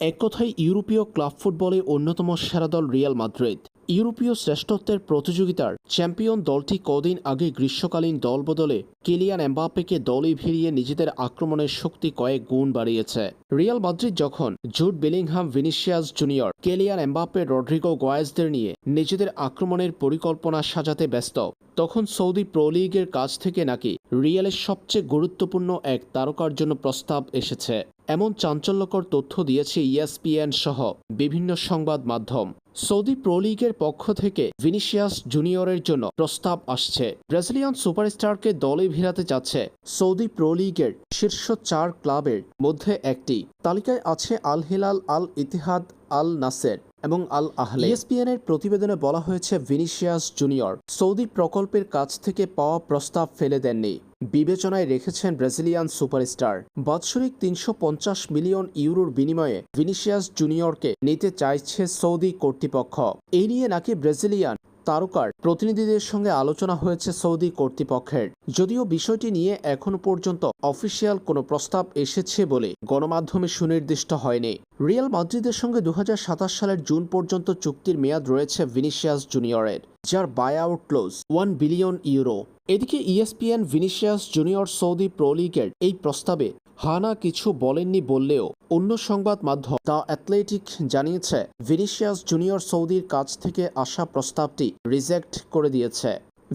এক কথায় ইউরোপীয় ক্লাব ফুটবলে অন্যতম সেরা দল রিয়াল মাদ্রিদ। ইউরোপীয় শ্রেষ্ঠত্বের প্রতিযোগিতার চ্যাম্পিয়ন দলটি কদিন আগে গ্রীষ্মকালীন দল বদলে কিলিয়ান এমবাপ্পেকে দলে ভিড়িয়ে নিজেদের আক্রমণের শক্তি কয়েক গুণ বাড়িয়েছে। রিয়াল মাদ্রিদ যখন Jude Bellingham Vinicius Junior, Kylian Mbappe Rodrygo গোয়েজদের নিয়ে নিজেদের আক্রমণের পরিকল্পনা সাজাতে ব্যস্ত। তখন সৌদি প্রো লিগের কাছ থেকে নাকি রিয়ালের সবচেয়ে গুরুত্বপূর্ণ এক তারকার জন্য প্রস্তাব এসেছে। এমন চাঞ্চল্যকর তথ্য দিয়েছে E ইএসপিএন সহ বিভিন্ন সংবাদ মাধ্যম। সৌদি প্রো লিগের পক্ষ থেকে ভিনিসিয়াস জুনিয়রের জন্য প্রস্তাব আসছে। ব্রাজিলিয়ান সুপারস্টারকে দলে ভিড়াতে যাচ্ছে সৌদি প্রো লিগের শীর্ষ চার ক্লাবের মধ্যে একটি। তালিকায় আছে Al Hilal Al Ittihad Al Nassr এবং আল আহলে E ইএসপিএন এর প্রতিবেদনে বলা হয়েছে, ভিনিসিয়াস জুনিয়র সৌদি প্রকল্পের কাছ থেকে পাওয়া প্রস্তাব ফেলে দেননি। বিবেচনায় রেখেছেন ব্রাজিলিয়ান সুপারস্টার। বাৎসরিক তিনশো পঞ্চাশ মিলিয়ন ইউরোর বিনিময়ে ভিনিসিয়াস জুনিয়রকে নিতে চাইছে সৌদি কর্তৃপক্ষ। এই নিয়ে নাকি ব্রাজিলিয়ান তারকার প্রতিনিধিদের সঙ্গে আলোচনা হয়েছে সৌদি কর্তৃপক্ষের। যদিও বিষয়টি নিয়ে এখনও পর্যন্ত অফিসিয়াল কোনো প্রস্তাব এসেছে বলে গণমাধ্যমে সুনির্দিষ্ট হয়নি। রিয়াল মাদ্রিদের সঙ্গে দু হাজার সাতাশ সালের জুন পর্যন্ত চুক্তির মেয়াদ রয়েছে ভিনিসিয়াস জুনিয়রের, যার buyout clause one billion euro এদিকে ESPN Vinicius Junior Saudi pro লিগের এই প্রস্তাবে হানা কিছু বলেননি বললেও অন্য সংবাদ মাধ্যম দ্য অ্যাথলেটিক জানিয়েছে, ভিনিসিয়াস জুনিয়র সৌদির কাছ থেকে আসা প্রস্তাবটি রিজেক্ট করে দিয়েছে।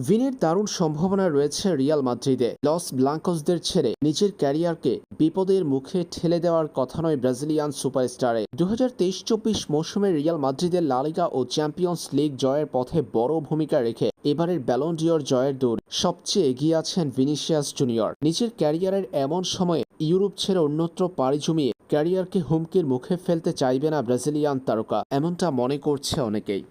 ভিনির দারুণ সম্ভাবনা রয়েছে রিয়াল মাদ্রিদে। লস ব্লাঙ্কসদের ছেড়ে নিজের ক্যারিয়ারকে বিপদের মুখে ঠেলে দেওয়ার কথা নয় ব্রাজিলিয়ান সুপারস্টারে। দু হাজার তেইশ চব্বিশ মৌসুমে রিয়াল মাদ্রিদের লালিগা ও চ্যাম্পিয়ন্স লিগ জয়ের পথে বড় ভূমিকা রেখে এবারের ব্যালন্ডিয়র জয়ের দৌড় সবচেয়ে এগিয়ে আছেন ভিনিসিয়াস জুনিয়র। নিজের ক্যারিয়ারের এমন সময়ে ইউরোপ ছেড়ে অন্যত্র পাড়ি জমিয়ে ক্যারিয়ারকে হুমকির মুখে ফেলতে চাইবে না ব্রাজিলিয়ান তারকা এমনটা মনে করছে অনেকেই।